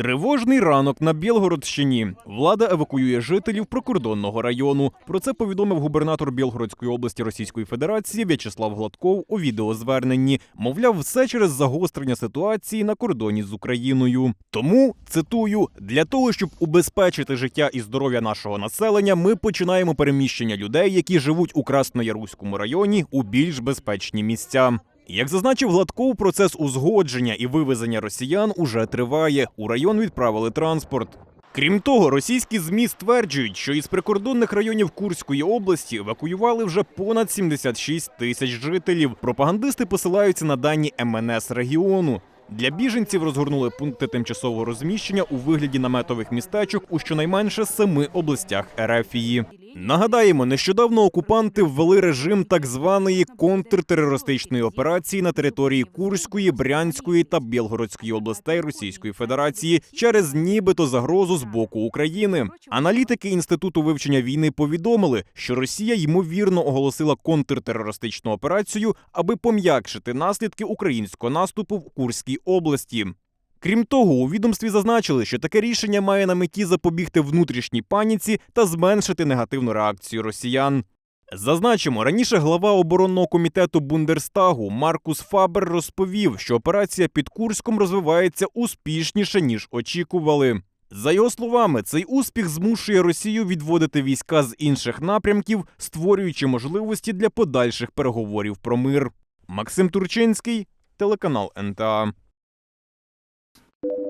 Тривожний ранок на Білгородщині. Влада евакуює жителів прикордонного району. Про це повідомив губернатор Білгородської області Російської Федерації В'ячеслав Гладков у відеозверненні. Мовляв, все через загострення ситуації на кордоні з Україною. Тому цитую: для того, щоб убезпечити життя і здоров'я нашого населення, ми починаємо переміщення людей, які живуть у Краснояруському районі, у більш безпечні місця. Як зазначив Гладков, процес узгодження і вивезення росіян уже триває. У район відправили транспорт. Крім того, російські змі стверджують, що із прикордонних районів Курської області евакуювали вже понад 76 тисяч жителів. Пропагандисти посилаються на дані МНС регіону. Для біженців розгорнули пункти тимчасового розміщення у вигляді наметових містечок у щонайменше семи областях Ерефії. Нагадаємо, нещодавно окупанти ввели режим так званої контртерористичної операції на території Курської, Брянської та Білгородської областей Російської Федерації через нібито загрозу з боку України. Аналітики інституту вивчення війни повідомили, що Росія ймовірно оголосила контртерористичну операцію, аби пом'якшити наслідки українського наступу в Курській області. Крім того, у відомстві зазначили, що таке рішення має на меті запобігти внутрішній паніці та зменшити негативну реакцію росіян. Зазначимо, раніше глава оборонного комітету Бундерстагу Маркус Фабер розповів, що операція під Курськом розвивається успішніше ніж очікували. За його словами, цей успіх змушує Росію відводити війська з інших напрямків, створюючи можливості для подальших переговорів про мир. Максим Турчинський, телеканал НТА. Thank you.